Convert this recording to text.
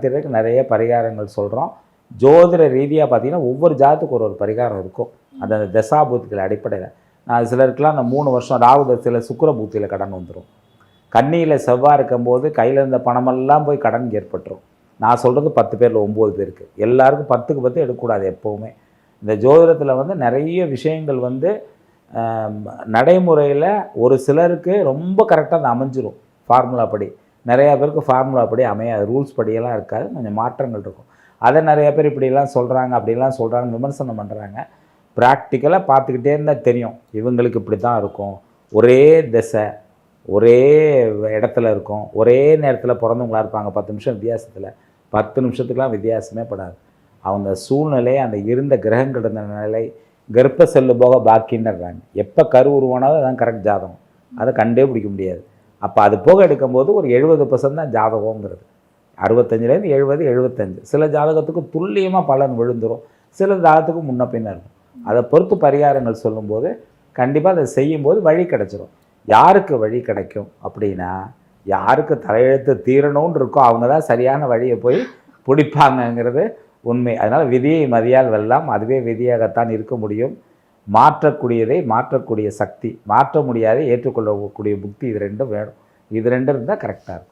தீர்றதுக்கு நிறைய பரிகாரங்கள் சொல்கிறோம் ஜோதிட ரீதியாக பார்த்தீங்கன்னா ஒவ்வொரு ஜாதத்துக்கு ஒரு ஒரு பரிகாரம் இருக்கும். அந்த தசாபூத்துக்கள் அடிப்படையில். நான் சிலருக்குலாம் அந்த மூணு வருஷம் ராகுதத்தில் சுக்கிர பூத்தியில் கடன் வந்துடும் கண்ணியில் செவ்வாய் இருக்கும்போது கையில் இருந்த பணமெல்லாம் போய் கடன் ஏற்பட்டுரும். நான் சொல்கிறது பத்து பேரில் ஒம்பது பேருக்கு. எல்லாருக்கும் பத்துக்கு பத்து எடுக்கக்கூடாது எப்போவுமே. இந்த ஜோதிடத்தில் வந்து நிறைய விஷயங்கள் வந்து நடைமுறையில் ஒரு சிலருக்கு ரொம்ப கரெக்டாக அது அமைஞ்சிரும். ஃபார்முலா படி. நிறையா பேருக்கு ஃபார்முலா படி அமையாது ரூல்ஸ் படியெல்லாம் இருக்காது. கொஞ்சம் மாற்றங்கள் இருக்கும். அதை நிறைய பேர் இப்படிலாம் சொல்கிறாங்க அப்படிலாம் சொல்கிறாங்க விமர்சனம் பண்ணுறாங்க ப்ராக்டிக்கலாக பார்த்துக்கிட்டே இருந்தால் தெரியும். இவங்களுக்கு இப்படி தான் இருக்கும். ஒரே திசை ஒரே இடத்துல இருக்கும். ஒரே நேரத்தில் பிறந்தவங்களா இருப்பாங்க. பத்து நிமிஷம் வித்தியாசத்தில். பத்து நிமிஷத்துக்கெலாம் வித்தியாசமே படாது. அவங்க சூழ்நிலை அந்த இருந்த கிரகங்கள் இருந்த நிலை கர்ப்ப செல்லு போக பாக்கின்னுறாங்க எப்போ கரு உருவானாலும் அதான் கரெக்ட் ஜாதகம். அதை கண்டே பிடிக்க முடியாது. அப்போ அது போக எடுக்கும்போது ஒரு எழுபது பர்சன்ட் தான் ஜாதகங்கிறது அறுபத்தஞ்சிலேருந்து எழுபது எழுபத்தஞ்சு. சில ஜாதகத்துக்கு துல்லியமாக பலன் விழுந்துடும் சில ஜாதகத்துக்கு முன்ன பின்ன இருக்கும். அதை பொறுத்து பரிகாரங்கள் சொல்லும்போது கண்டிப்பாக அதை செய்யும்போது வழி கிடச்சிரும். யாருக்கு வழி கிடைக்கும் அப்படின்னா யாருக்கு தலையெழுத்து தீரணும்னு இருக்கோ அவங்க தான் சரியான வழியை போய் பிடிப்பாங்கங்கிறது உண்மை. அதனால் விதியை மதியால் வெல்லாம் அதுவே விதியாகத்தான் இருக்க முடியும். மாற்றக்கூடியதை மாற்றக்கூடிய சக்தி மாற்ற முடியாத ஏற்றுக்கொள்ளக்கூடிய புக்தி இது ரெண்டும் வேணும். இது ரெண்டும் இருந்தால் கரெக்டாக இருக்கும்.